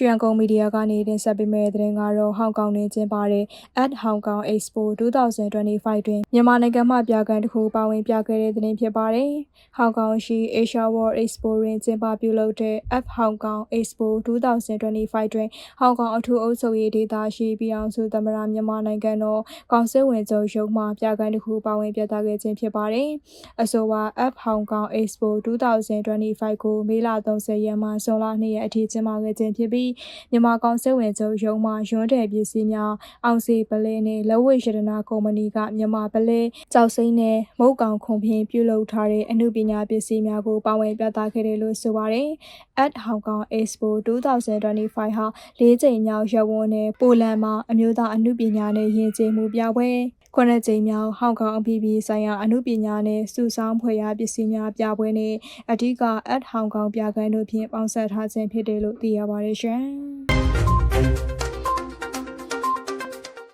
ရွှေရန်ကုန်မီဒီယာကနေတင်ဆက်ပေးမယ့်သတင်းကတော့ဟောင်ကောင်တွင်ကျင်းပတဲ့ At Hong Kong Expo 2025တွင်မြန်မာနိုင်ငံမှပြကန်းတစ်ခုပါဝင်ပြခဲ့တဲ့သတင်းဖြစ်ပါတယ်။ဟောင်ကောင်ရှိ Asia World Expo တွင်ကျင်းပပြုလုပ်တဲ့ At Hong Kong Expo 2025တွင်ဟောင်ကောင်အထူးအုပ်ချုပ်ရေးဒေသရှိပြည်အောင်စုသမ္မတမြန်မာနိုင်ငံတော်ကောင်စစ်ဝင်ချုပ်ရုံးမှပြကန်းတစ်ခုပါဝင်ပြသခဲ့ခြင်းဖြစ်ပါတယ်။အဆိုပါ At Hong Kong Expo 2025ကိုမေလ30ရက်မှဇွန်လ2ရက်အထိကျင်းပခဲ့ခြင်းဖြစ်ပြီးမြန်မာကောင်စစ်ဝင်ချုပ်ရုံးမှရွန်းတဲ့ပစ္စည်းများအောင်စီပလဲနှင့်လက်ဝတ်ရတနာကုမ္ပဏီကမြန်မာပလဲကြောက်စိမ့်နဲ့မုတ်ကောင်ခုံဖြင့်ပြုလုပ်ထားတဲ့အမှုပညာပစ္စည်းများကိုပါဝင်ပြသခဲ့တယ်လို့ဆိုပါတယ်။ At Hong Kong Expo 2025ဟာ၄ကြိမ်မြောက်ရပ်ဝန်းနဲ့ပိုလန်မှာအမျိုးသားအမှုပညာနဲ့ယဉ်ကျေးမှုပြပွဲ ခုနှစ်ကြိမ်မြောက်ဟောင်ကောင်အပြည်ပြည်ဆိုင်ရာအမှုပညာနှင့်စုဆောင်းဖွဲ့ရာပစ္စည်းများပြပွဲနှင့်အဓိက at ဟောင်ကောင်ပြခန်းတို့ဖြင့်ပေါင်းစပ်ထားခြင်းဖြစ်တယ်လို့သိရပါတယ်ရှင်။